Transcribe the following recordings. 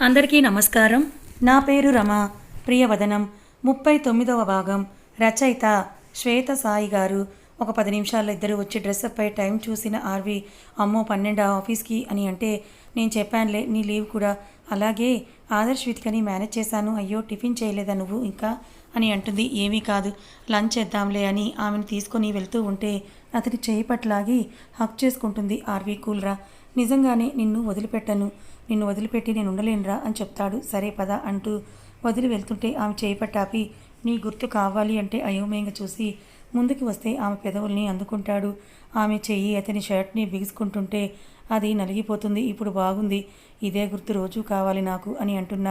అందరికీ నమస్కారం. నా పేరు రమ. ప్రియవదనం. ముప్పై తొమ్మిదవ భాగం. రచయిత శ్వేత సాయి గారు. ఒక పది నిమిషాల్లో ఇద్దరు వచ్చి డ్రెస్అప్ పై టైం చూసిన ఆర్వి అమ్మో పన్నెండు ఆఫీస్కి అని అంటే నేను చెప్పానులే నీ లీవ్ కూడా. అలాగే ఆదర్శ్ విత్కని మేనేజ్ చేశాను. అయ్యో టిఫిన్ చేయలేదా నువ్వు ఇంకా? అని అంటుంది. ఏమీ కాదు. లంచ్ చేద్దాంలే అని ఆమెను తీసుకొని వెళ్తూ ఉంటే అతని చేయి పట్లాగి హక్ చేసుకుంటుంది ఆర్వి కూల్రా. నిజంగానే నిన్ను వదిలిపెట్టను. నిన్ను వదిలిపెట్టి నేను ఉండలేనురా అని చెప్తాడు. సరే పద అంటూ వదిలి వెళ్తుంటే ఆమె చేయి పట్టాపి నీ గుర్తు కావాలి అంటే అయోమయంగా చూసి ముందుకు వస్తే ఆమె పెదవుల్ని అందుకుంటాడు. ఆమె చెయ్యి అతని షర్ట్ని బిగుసుకుంటుంటే అది నలిగిపోతుంది. ఇప్పుడు బాగుంది. ఇదే గుర్తు రోజు కావాలి నాకు అని అంటున్న.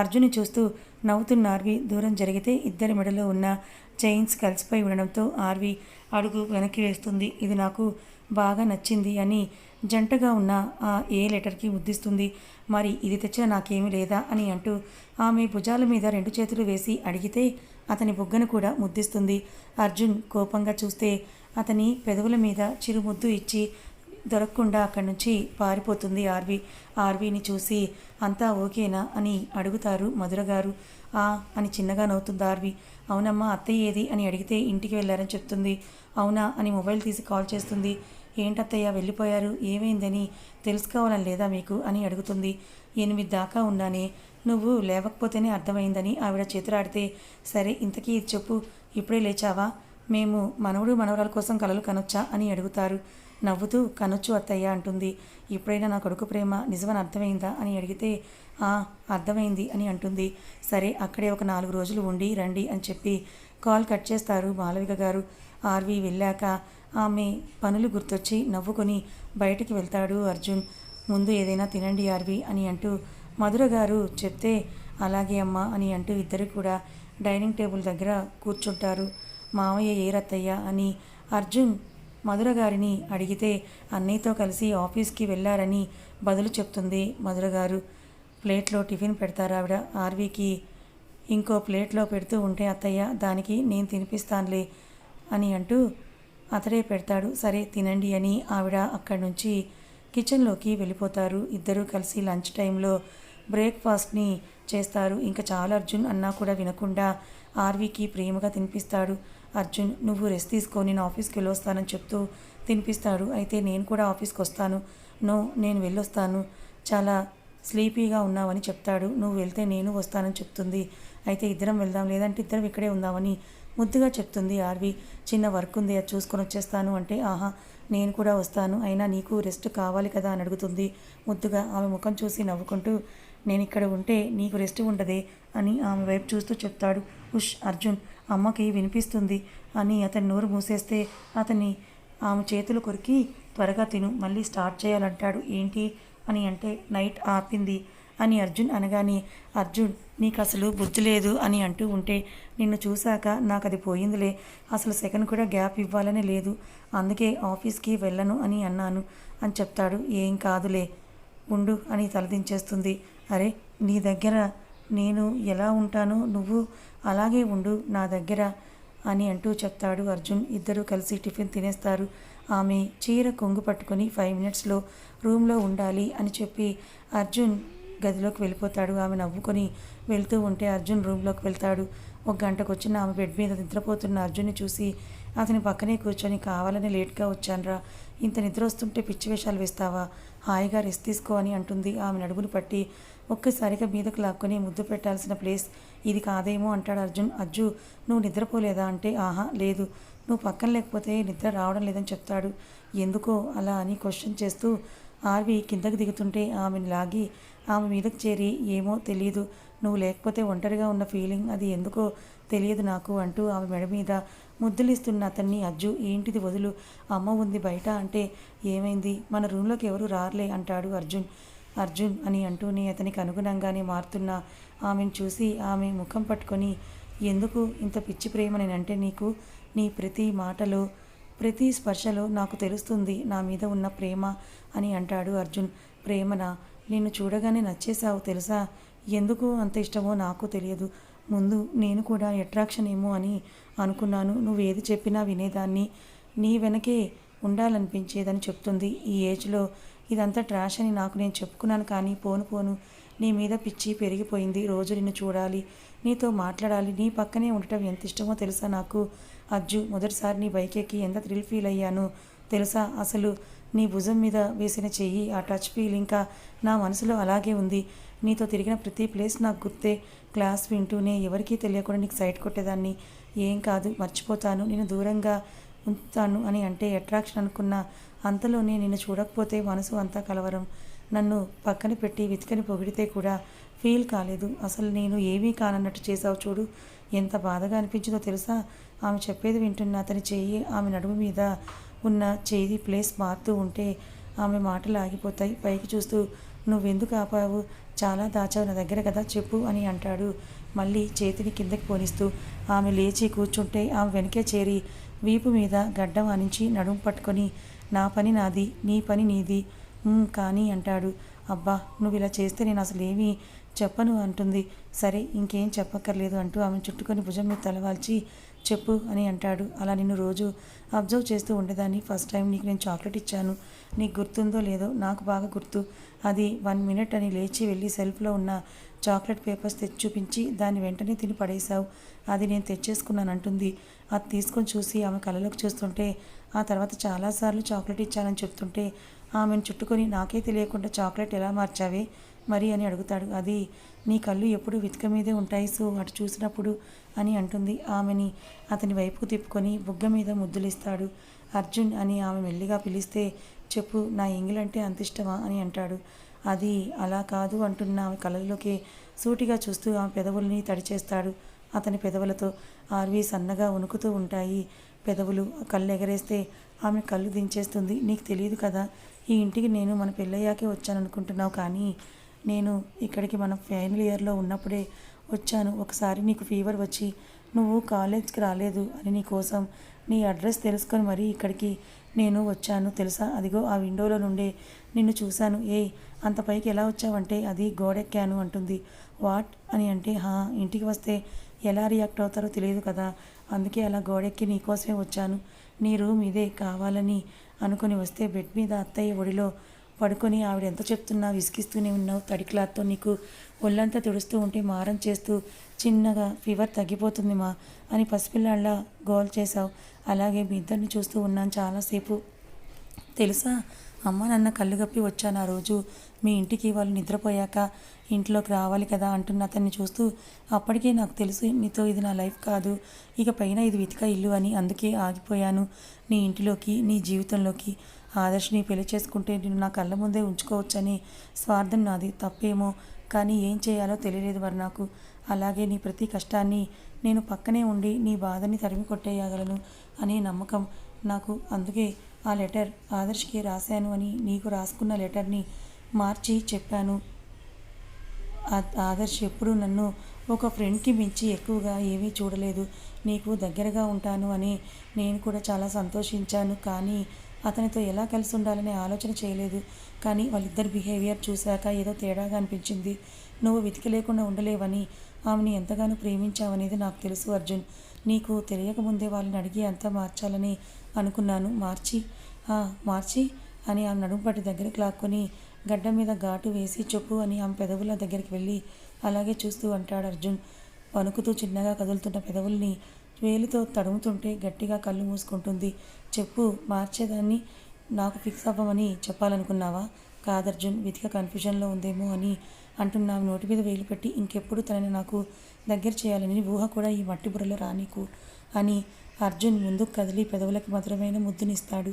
అర్జున్ని చూస్తూ నవ్వుతున్న ఆర్వి దూరం జరిగితే ఇద్దరి మెడలో ఉన్న చైన్స్ కలిసిపోయి ఉండడంతో ఆర్వి అడుగు వెనక్కి వేస్తుంది. ఇది నాకు బాగా నచ్చింది అని జంటగా ఉన్న ఆ ఏ లెటర్కి ముద్దిస్తుంది మరి ఇది తెచ్చిన నాకేమీ లేదా అని అంటూ ఆమె భుజాల మీద రెండు చేతులు వేసి అడిగితే అతని బుగ్గను కూడా ముద్దిస్తుంది. అర్జున్ కోపంగా చూస్తే అతని పెదవుల మీద చిరుముద్దు ఇచ్చి దొరకకుండా అక్కడి నుంచి పారిపోతుంది ఆర్వి. ఆర్వీని చూసి అంతా ఓకేనా? అని అడుగుతారు మధుర గారు ఆ అని చిన్నగా నవ్వుతుంది ఆర్వి. అవునమ్మా అత్తయ్య ఏది? అని అడిగితే ఇంటికి వెళ్ళారని చెప్తుంది. అవునా? అని మొబైల్ తీసి కాల్ చేస్తుంది. ఏంటత్తయ్య వెళ్ళిపోయారు? ఏమైందని తెలుసుకోవాలని లేదా మీకు? అని అడుగుతుంది. ఎనిమిది దాకా ఉన్నానే. నువ్వు లేవకపోతేనే అర్థమైందని ఆవిడ చేతురాడితే సరే ఇంతకీ ఇది చెప్పు ఇప్పుడే లేచావా? మేము మనవడు మనవరాల కోసం కలలు కనొచ్చా అని అడుగుతారు. నవ్వుతూ కనొచ్చు అత్తయ్య అంటుంది. ఇప్పుడైనా నా కొడుకు ప్రేమ నిజమని అర్థమైందా అని అడిగితే ఆ అర్థమైంది అని అంటుంది. సరే అక్కడే ఒక నాలుగు రోజులు ఉండి రండి అని చెప్పి కాల్ కట్ చేస్తారు మాలవిక గారు. ఆర్వి వెళ్ళాక ఆమె పనులు గుర్తొచ్చి నవ్వుకొని బయటికి వెళ్తాడు అర్జున్. ముందు ఏదైనా తినండి ఆర్వి అని అంటూ మధుర గారు చెప్తే అలాగే అమ్మా అని అంటూ ఇద్దరు కూడా డైనింగ్ టేబుల్ దగ్గర కూర్చుంటారు. మామయ్య ఏ రత్తయ్య అని అర్జున్ మధుర గారిని అడిగితే అన్నయ్యతో కలిసి ఆఫీస్కి వెళ్ళారని బదులు చెప్తుంది మధుర గారు. ప్లేట్లో టిఫిన్ పెడతారు ఆవిడ? ఆర్వీకి ఇంకో ప్లేట్లో పెడుతూ ఉంటే అత్తయ్య దానికి నేను తినిపిస్తానులే అని అంటూ అతడే పెడతాడు. సరే తినండి అని ఆవిడ అక్కడి నుంచి కిచెన్లోకి వెళ్ళిపోతారు. ఇద్దరూ కలిసి లంచ్ టైంలో బ్రేక్ఫాస్ట్ని చేస్తారు. ఇంకా చాలా అర్జున్ అన్నా కూడా వినకుండా ఆర్వీకి ప్రేమగా తినిపిస్తాడు. అర్జున్ నువ్వు రెస్ట్ తీసుకొని నేను ఆఫీస్కి వెళ్ళొస్తానని చెప్తూ తినిపిస్తాడు. అయితే నేను కూడా ఆఫీస్కి వస్తాను. నో నేను వెళ్ళొస్తాను. చాలా స్లీపీగా ఉన్నావని చెప్తాడు. నువ్వు వెళ్తే నేను వస్తానని చెప్తుంది. అయితే ఇద్దరం వెళ్దాం లేదంటే ఇద్దరం ఇక్కడే ఉందామని ముద్దుగా చెప్తుంది ఆర్వి చిన్న వర్క్ ఉంది అది చూసుకొని వచ్చేస్తాను. అంటే ఆహా నేను కూడా వస్తాను. అయినా నీకు రెస్ట్ కావాలి కదా? అని అడుగుతుంది ముద్దుగా. ఆమె ముఖం చూసి నవ్వుకుంటూ నేను ఇక్కడ ఉంటే నీకు రెస్ట్ ఉండదే అని ఆమె వైపు చూస్తూ చెప్తాడు. ఉష్ అర్జున్ అమ్మకి వినిపిస్తుంది అని అతని నోరు మూసేస్తే అతన్ని ఆమె చేతులు కొరికి త్వరగా తిను మళ్ళీ స్టార్ట్ చేయాలంటాడు. ఏంటి? అని అంటే నైట్ ఆపింది. అని అర్జున్ అనగానే అర్జున్ నీకు అసలు బుద్ధి లేదు అని అంటూ ఉంటే నిన్ను చూశాక నాకు అది పోయిందిలే. అసలు సెకండ్ కూడా గ్యాప్ ఇవ్వాలని లేదు. అందుకే ఆఫీస్కి వెళ్ళను అని అన్నాను. అని చెప్తాడు. ఏం కాదులే. ఉండు అని తలదించేస్తుంది. అరే నీ దగ్గర నేను ఎలా ఉంటానో నువ్వు అలాగే ఉండు నా దగ్గర అని అంటూ చెప్తాడు అర్జున్. ఇద్దరూ కలిసి టిఫిన్ తినేస్తారు. ఆమె చీర కొంగు పట్టుకొని ఫైవ్ మినిట్స్లో రూమ్లో ఉండాలి అని చెప్పి అర్జున్ గదిలోకి వెళ్ళిపోతాడు. ఆమె నవ్వుకొని వెళ్తూ ఉంటే అర్జున్ రూమ్లోకి వెళ్తాడు. ఒక గంటకు వచ్చిన ఆమె బెడ్ మీద నిద్రపోతున్న అర్జున్ని చూసి అతని పక్కనే కూర్చొని కావాలని లేట్గా వచ్చానురా. ఇంత నిద్ర వస్తుంటే పిచ్చి వేషాలు వేస్తావా? హాయిగా రెస్ట్ తీసుకో అని అంటుంది. ఆమె నడుమును పట్టి ఒక్కసారిగా మీదకు లాక్కొని ముద్దు పెట్టాల్సిన ప్లేస్ ఇది కాదేమో అంటాడు అర్జున్. అజ్జు నువ్వు నిద్రపోలేదా? అంటే ఆహా లేదు. నువ్వు పక్కన లేకపోతే నిద్ర రావడం లేదని చెప్తాడు. ఎందుకో అలా అని క్వశ్చన్ చేస్తూ ఆర్వి కిందకు దిగుతుంటే ఆమెను లాగి ఆమె మీదకు చేరి ఏమో తెలియదు నువ్వు లేకపోతే ఒంటరిగా ఉన్న ఫీలింగ్ అది ఎందుకో తెలియదు నాకు అంటూ ఆమె మెడ మీద ముద్దులిస్తున్న అతన్ని అజ్జు ఏంటిది వదులు? అమ్మ ఉంది బయట అంటే ఏమైంది? మన రూమ్లోకి ఎవరు రారలే అంటాడు అర్జున్. అర్జున్ అని అంటూనే అతనికి అనుగుణంగానే మారుతున్న ఆమెను చూసి ఆమె ముఖం పట్టుకొని ఎందుకు ఇంత పిచ్చి ప్రేమ నేనంటే నీకు? నీ ప్రతి మాటలో ప్రతి స్పర్శలో నాకు తెలుస్తుంది నా మీద ఉన్న ప్రేమ అని అంటాడు అర్జున్. ప్రేమన? నిన్ను చూడగానే నచ్చేసావు తెలుసా? ఎందుకు అంత ఇష్టమో నాకు తెలియదు. ముందు నేను కూడా అట్రాక్షన్ ఏమో అని అనుకున్నాను. నువ్వు ఏది చెప్పినా వినేదాన్ని. నీ వెనకే ఉండాలనిపించేదని చెప్తుంది. ఈ ఏజ్లో ఇదంతా ట్రాష్ అని నాకు నేను చెప్పుకున్నాను కానీ పోను పోను నీ మీద పిచ్చి పెరిగిపోయింది. రోజు నిన్ను చూడాలి. నీతో మాట్లాడాలి నీ పక్కనే ఉండటం ఎంత ఇష్టమో తెలుసా నాకు? అజ్జు మొదటిసారి నీ బైక్ ఎక్కి ఎంత థ్రిల్ ఫీల్ అయ్యాను తెలుసా? అసలు నీ భుజం మీద వేసిన చెయ్యి ఆ టచ్ ఫీల్ ఇంకా నా మనసులో అలాగే ఉంది. నీతో తిరిగిన ప్రతి ప్లేస్ నాకు గుర్తే. క్లాస్ వింటూనే ఎవరికీ తెలియకుండా నీకు సైట్ కొట్టేదాన్ని. ఏం కాదు మర్చిపోతాను. నేను దూరంగా ఉంచుతాను అని అంటే అట్రాక్షన్ అనుకున్న అంతలోనే నిన్ను చూడకపోతే మనసు అంతా కలవరం. నన్ను పక్కన పెట్టి వెతికని పొగిడితే కూడా ఫీల్ కాలేదు. అసలు నేను ఏమీ కానన్నట్టు చేశావు చూడు. ఎంత బాధగా అనిపించిందో తెలుసా? ఆమె చెప్పేది వింటున్న అతని చెయ్యి ఆమె నడుము మీద ఉన్న చేయి ప్లేస్ మారుతూ ఉంటే ఆమె మాటలు ఆగిపోతాయి. పైకి చూస్తూ నువ్వెందుకు ఆపావు? చాలా దాచావు నా దగ్గర కదా చెప్పు అని అంటాడు. మళ్ళీ చేతిని కిందకి పోనిస్తూ ఆమె లేచి కూర్చుంటే ఆమె వెనకే చేరి వీపు మీద గడ్డం అనించి నడుము పట్టుకొని నా పని నాది నీ పని నీది కానీ అంటాడు. అబ్బా నువ్వు ఇలా చేస్తే నేను అసలు ఏమీ చెప్పను అంటుంది. సరే ఇంకేం చెప్పక్కర్లేదు అంటూ ఆమె చుట్టుకొని భుజం మీద తలవాల్చి చెప్పు అని అంటాడు. అలా నిన్ను రోజు అబ్జర్వ్ చేస్తూ ఉండేదాన్ని. ఫస్ట్ టైం నీకు నేను చాక్లెట్ ఇచ్చాను. నీకు గుర్తుందో లేదో నాకు బాగా గుర్తు. అది వన్ మినిట్ అని లేచి వెళ్ళి సెల్ఫ్లో ఉన్న చాక్లెట్ పేపర్స్ తెచ్చి చూపించి దాన్ని వెంటనే తిని పడేశావు. అది నేను తెచ్చేసుకున్నాను అంటుంది. అది తీసుకొని చూసి ఆమె కళ్ళలోకి చూస్తుంటే ఆ తర్వాత చాలాసార్లు చాక్లెట్ ఇచ్చానని చెప్తుంటే ఆమెను చుట్టుకొని నాకే తెలియకుండా చాక్లెట్ ఎలా మార్చావే మరి అని అడుగుతాడు. అది నీ కళ్ళు ఎప్పుడు వితక మీదే ఉంటాయి సో అటు చూసినప్పుడు అని అంటుంది. ఆమెని అతని వైపుకు తిప్పుకొని బుగ్గ మీద ముద్దులిస్తాడు. అర్జున్ అని ఆమె మెల్లిగా పిలిస్తే చెప్పు నా ఎంగిలంటే అంత ఇష్టమా అని అంటాడు. అది అలా కాదు అంటున్న ఆమె కళ్ళల్లోకి సూటిగా చూస్తూ ఆమె పెదవుల్ని తడిచేస్తాడు అతని పెదవులతో ఆర్వి సన్నగా వణుకుతూ ఉంటాయి. పెదవులు కళ్ళు ఎగరేస్తే ఆమె కళ్ళు దించేస్తుంది. నీకు తెలియదు కదా ఈ ఇంటికి నేను మన పెళ్ళయ్యాకే వచ్చాను అనుకుంటున్నావు కానీ నేను ఇక్కడికి మన ఫైనల్ ఇయర్లో ఉన్నప్పుడే వచ్చాను. ఒకసారి నీకు ఫీవర్ వచ్చి నువ్వు కాలేజ్కి రాలేదు అని నీ కోసం నీ అడ్రస్ తెలుసుకొని మరీ ఇక్కడికి నేను వచ్చాను తెలుసా? అదిగో ఆ విండోలో నుండే నిన్ను చూశాను. ఏ అంత పైకి ఎలా వచ్చావంటే అది గోడెక్కాను అంటుంది. వాట్? అని అంటే హా ఇంటికి వస్తే ఎలా రియాక్ట్ అవుతారో తెలియదు కదా. అందుకే అలా గోడెక్కి నీకోసమే వచ్చాను. నీ రూమ్ ఇదే కావాలని అనుకుని వస్తే బెడ్ మీద అత్తయ్య ఒడిలో పడుకొని ఆవిడ ఎంత చెప్తున్నా విసిగిస్తూనే ఉన్నావు. తడి క్లాత్తో నీకు ఒళ్ళంతా తుడుస్తూ ఉంటే మారం చేస్తూ చిన్నగా ఫీవర్ తగ్గిపోతుంది మా అని పసిపిల్లాళ్ళ గోల్ చేశావు. అలాగే మీ ఇద్దరిని చూస్తూ ఉన్నాను చాలాసేపు. తెలుసా? అమ్మ నాన్న కళ్ళు గప్పి వచ్చాను ఆ రోజు. మీ ఇంటికి వాళ్ళు నిద్రపోయాక ఇంట్లోకి రావాలి కదా అంటున్న అతన్ని చూస్తూ అప్పటికే నాకు తెలుసు నీతో ఇది నా లైఫ్ కాదు. ఇక పైన ఇది వెతిక ఇల్లు అని అందుకే ఆగిపోయాను. నీ ఇంటిలోకి నీ జీవితంలోకి. ఆదర్శిని పెళ్ళి చేసుకుంటే నేను నా కళ్ళ ముందే ఉంచుకోవచ్చని స్వార్థం నాది. తప్పేమో కానీ ఏం చేయాలో తెలియలేదు మరి నాకు అలాగే నీ ప్రతి కష్టాన్ని నేను పక్కనే ఉండి నీ బాధని తరిమి కొట్టేయగలను అనే నమ్మకం నాకు. అందుకే ఆ లెటర్ ఆదర్శ్కి రాశాను అని నీకు రాసుకున్న లెటర్ని మార్చి చెప్పాను. ఆదర్శ్ ఎప్పుడూ నన్ను ఒక ఫ్రెండ్కి మించి ఎక్కువగా ఏమీ చూడలేదు. నీకు దగ్గరగా ఉంటాను అని నేను కూడా చాలా సంతోషించాను. కానీ అతనితో ఎలా కలిసి ఉండాలనే ఆలోచన చేయలేదు. కానీ వాళ్ళిద్దరి బిహేవియర్ చూశాక ఏదో తేడాగా అనిపించింది. నువ్వు వెతికి లేకుండా ఉండలేవని ఆమెని ఎంతగానో ప్రేమించావనేది నాకు తెలుసు అర్జున్. నీకు తెలియకముందే వాళ్ళని అడిగి అంతా మార్చాలని అనుకున్నాను. మార్చి మార్చి అని ఆమె నడుము పట్టి దగ్గరికి లాక్కొని గడ్డ మీద ఘాటు వేసి చెప్పు అని ఆమె పెదవుల దగ్గరికి వెళ్ళి అలాగే చూస్తూ అంటాడు అర్జున్. వణుకుతూ చిన్నగా కదులుతున్న పెదవుల్ని వేలితో తడుముతుంటే గట్టిగా కళ్ళు మూసుకుంటుంది. చెప్పు మార్చేదాన్ని నాకు ఫిక్స్ అవ్వమని చెప్పాలనుకున్నావా? కాదర్జున్ విధిక కన్ఫ్యూజన్లో ఉందేమో అని అంటున్నా ఆమె నోటి మీద వేలు పెట్టి ఇంకెప్పుడు తనని నాకు దగ్గర చేయాలని ఊహ కూడా ఈ మట్టి బుర్రలో రానీకు. అని అర్జున్ ముందుకు కదిలి పెదవులకి మధురమైన ముద్దునిస్తాడు.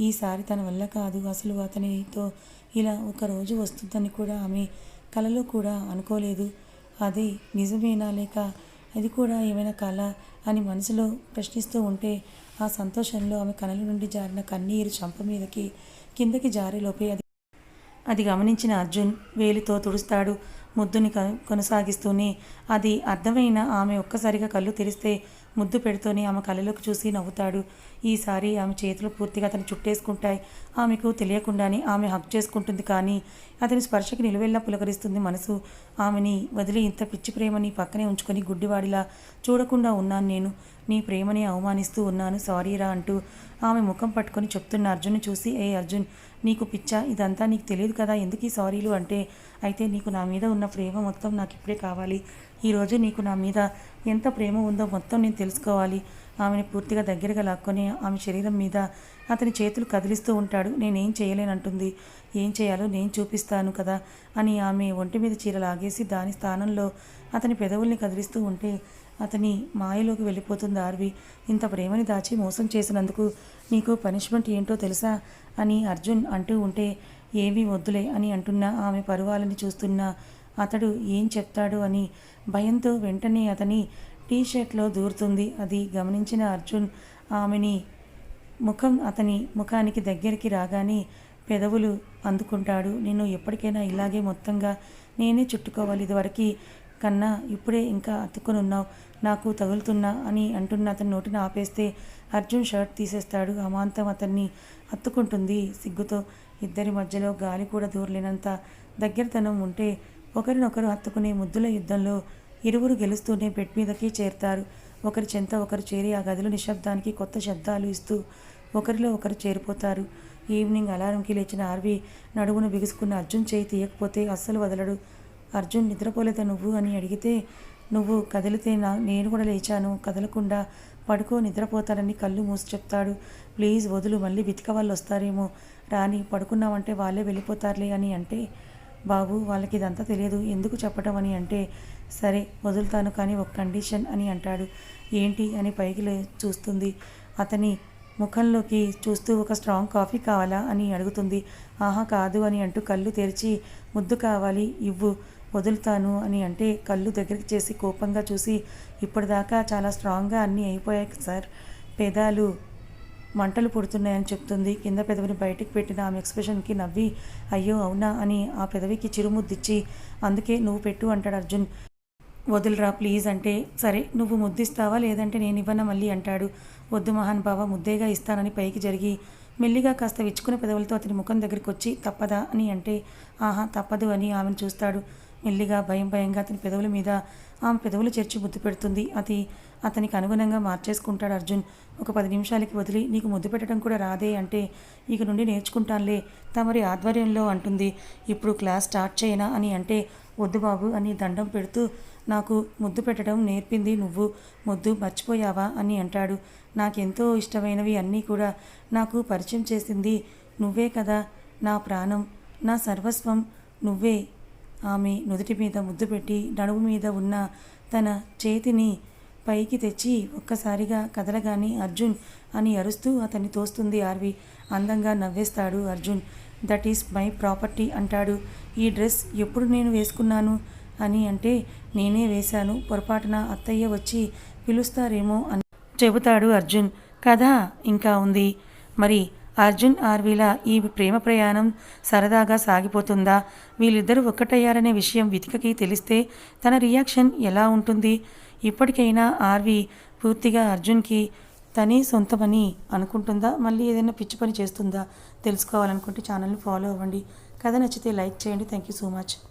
ఈసారి తన వల్ల కాదు అసలు అతనితో ఇలా ఒక రోజు వస్తుందని కూడా ఆమె కలలో కూడా అనుకోలేదు. అది నిజమేనా లేక అది కూడా ఏమైనా కళ అని మనసులో ప్రశ్నిస్తూ ఉంటే ఆ సంతోషంలో ఆమె కనుల నుండి జారిన కన్నీరు చంప మీదకి కిందకి జారిలోపే అది. అది గమనించిన అర్జున్ వేలితో తుడుస్తాడు. ముద్దుని క- కొనసాగిస్తూనే అది అర్థమైన ఆమె ఒక్కసారిగా కళ్ళు తెరిస్తే ముద్దు పెడుతూనే ఆమె కళ్ళలోకి చూసి నవ్వుతాడు. ఈసారి ఆమె చేతులు పూర్తిగా అతను చుట్టేసుకుంటాయి. ఆమెకు తెలియకుండానే ఆమె హక్ చేసుకుంటుంది కానీ అతని స్పర్శకి నిలువెల్లా పులకరిస్తుంది మనసు. ఆమెని వదిలి ఇంత పిచ్చి ప్రేమని పక్కనే ఉంచుకొని గుడ్డివాడిలా చూడకుండా ఉన్నాను నేను. నీ ప్రేమని అవమానిస్తూ ఉన్నాను సారీరా అంటూ ఆమె ముఖం పట్టుకొని చెప్తున్న అర్జున్ని చూసి ఏ అర్జున్ నీకు పిచ్చా? ఇదంతా నీకు తెలియదు కదా? ఎందుకు ఈ సారీలు? అంటే అయితే నీకు నా మీద ఉన్న ప్రేమ మొత్తం నాకు ఇప్పుడే కావాలి. ఈరోజు నీకు నా మీద ఎంత ప్రేమ ఉందో మొత్తం నేను తెలుసుకోవాలి. ఆమెను పూర్తిగా దగ్గరగా లాక్కొని ఆమె శరీరం మీద అతని చేతులు కదిలిస్తూ ఉంటాడు. నేనేం చేయలేనంటుంది. ఏం చేయాలో నేను చూపిస్తాను కదా అని ఆమె ఒంటి మీద చీర లాగేసి దాని స్థానంలో అతని పెదవుల్ని కదిలిస్తూ ఉంటే అతని మాయలోకి వెళ్ళిపోతుంది ఆర్వి. ఇంత ప్రేమని దాచి మోసం చేసినందుకు నీకు పనిష్మెంట్ ఏంటో తెలుసా అని అర్జున్ అంటూ ఉంటే ఏమీ వద్దులే అని అంటున్నా ఆమె పరువాలని చూస్తున్నా అతడు ఏం చెప్తాడు అని భయంతో వెంటనే అతని టీ షర్ట్లో దూరుతుంది. అది గమనించిన అర్జున్ ఆమెని ముఖం అతని ముఖానికి దగ్గరికి రాగానే పెదవులు అందుకుంటాడు. నేను ఎప్పటికైనా ఇలాగే మొత్తంగా నేనే చుట్టుకోవాలి. ఇదివరకు కన్నా ఇప్పుడే ఇంకా అతుక్కుని ఉన్నావు నాకు తగులుతున్నా అని అంటున్న అతని నోటిని ఆపేస్తే అర్జున్ షర్ట్ తీసేస్తాడు. అమాంతం అతన్ని హత్తుకుంటుంది సిగ్గుతో ఇద్దరి మధ్యలో గాలి కూడా దూరలేనంత దగ్గరతనం ఉంటే ఒకరినొకరు హత్తుకునే ముద్దుల యుద్ధంలో ఇరువురు గెలుస్తూనే బెడ్ మీదకి చేరుతారు. ఒకరి చెంత ఒకరు చేరి ఆ గదిలో నిశ్శబ్దానికి కొత్త శబ్దాలు ఇస్తూ ఒకరిలో ఒకరు చేరిపోతారు. ఈవినింగ్ అలారంకి లేచిన ఆర్వి నడుమును బిగుసుకున్న అర్జున్ చేయి తీయకపోతే అస్సలు వదలడు. అర్జున్ నిద్రపోలేదా నువ్వు? అని అడిగితే నువ్వు కదిలితే నా నేను కూడా లేచాను. కదలకుండా పడుకో నిద్రపోతారని కళ్ళు మూసి చెప్తాడు. ప్లీజ్ వదులు మళ్ళీ వెతిక వాళ్ళు వస్తారేమో. రాని పడుకున్నామంటే వాళ్ళే వెళ్ళిపోతారులే అని అంటే బాబు వాళ్ళకి ఇదంతా తెలియదు. ఎందుకు చెప్పటం అని అంటే సరే వదులుతాను కానీ ఒక కండిషన్ అని అంటాడు. ఏంటి అని పైకి లే చూస్తుంది. అతని ముఖంలోకి చూస్తూ ఒక స్ట్రాంగ్ కాఫీ కావాలా అని అడుగుతుంది. ఆహా కాదు అని అంటూ కళ్ళు తెరిచి ముద్దు కావాలి ఇవ్వు వదులుతాను అని అంటే కళ్ళు దగ్గరికి చేసి కోపంగా చూసి ఇప్పటిదాకా చాలా స్ట్రాంగ్గా అన్నీ అయిపోయాయి సార్. పెదాలు మంటలు పుడుతున్నాయని చెప్తుంది. కింద పెదవిని బయటికి పెట్టిన ఆమె ఎక్స్ప్రెషన్కి నవ్వి అయ్యో అవునా? అని ఆ పెదవికి చిరుముద్దిచ్చి అందుకే నువ్వు పెట్టు అంటాడు అర్జున్. వదులురా ప్లీజ్ అంటే సరే నువ్వు ముద్దిస్తావా లేదంటే నేను ఇవ్వనా మళ్ళీ? అంటాడు. వద్దు మహాన్ బావ ముద్దేగా ఇస్తానని పైకి జరిగి మెల్లిగా కాస్త విచ్చుకున్న పెదవులతో అతని ముఖం దగ్గరికి వచ్చి తప్పదా అని అంటే ఆహా తప్పదు అని ఆమెను చూస్తాడు. మెల్లిగా భయం భయంగా అతని పెదవుల మీద ఆమె పెదవులు చేర్చి ముద్దు పెడుతుంది. అది అతనికి అనుగుణంగా మార్చేసుకుంటాడు అర్జున్. ఒక పది నిమిషాలకి వదిలి నీకు ముద్దు పెట్టడం కూడా రాదే అంటే ఇక నుండి నేర్చుకుంటానులే తమరి ఆధ్వర్యంలో అంటుంది. ఇప్పుడు క్లాస్ స్టార్ట్ చేయనా అని అంటే వద్దు బాబు అని దండం పెడుతూ నాకు ముద్దు పెట్టడం నేర్పింది నువ్వు ముద్దు మర్చిపోయావా అని అంటాడు. నాకెంతో ఇష్టమైనవి అన్నీ కూడా నాకు పరిచయం చేసింది నువ్వే కదా నా ప్రాణం నా సర్వస్వం నువ్వే ఆమె నుదుటి మీద ముద్దు పెట్టి నడుము మీద ఉన్న తన చేతిని పైకి తెచ్చి ఒక్కసారిగా కదలగానే అర్జున్ అని అరుస్తూ అతన్ని తోస్తుంది ఆర్వి. అందంగా నవ్వేస్తాడు Arjun. That is my property అంటాడు. ఈ డ్రెస్ ఎప్పుడు నేను వేసుకున్నాను? అని అంటే నేనే వేశాను. పొరపాటున అత్తయ్య వచ్చి పిలుస్తారేమో అని చెబుతాడు అర్జున్. కథ ఇంకా ఉంది. మరి అర్జున్ ఆర్వీల ఈ ప్రేమ ప్రయాణం సరదాగా సాగిపోతుందా? వీళ్ళిద్దరూ ఒక్కటయ్యారనే విషయం వితికకి తెలిస్తే తన రియాక్షన్ ఎలా ఉంటుంది? ఇప్పటికైనా ఆర్వి పూర్తిగా అర్జున్కి తనే సొంతమని అనుకుంటుందా? మళ్ళీ ఏదైనా పిచ్చి పని చేస్తుందా? తెలుసుకోవాలనుకుంటే ఛానల్ని ఫాలో అవ్వండి. కథ నచ్చితే లైక్ చేయండి. Thank you so much.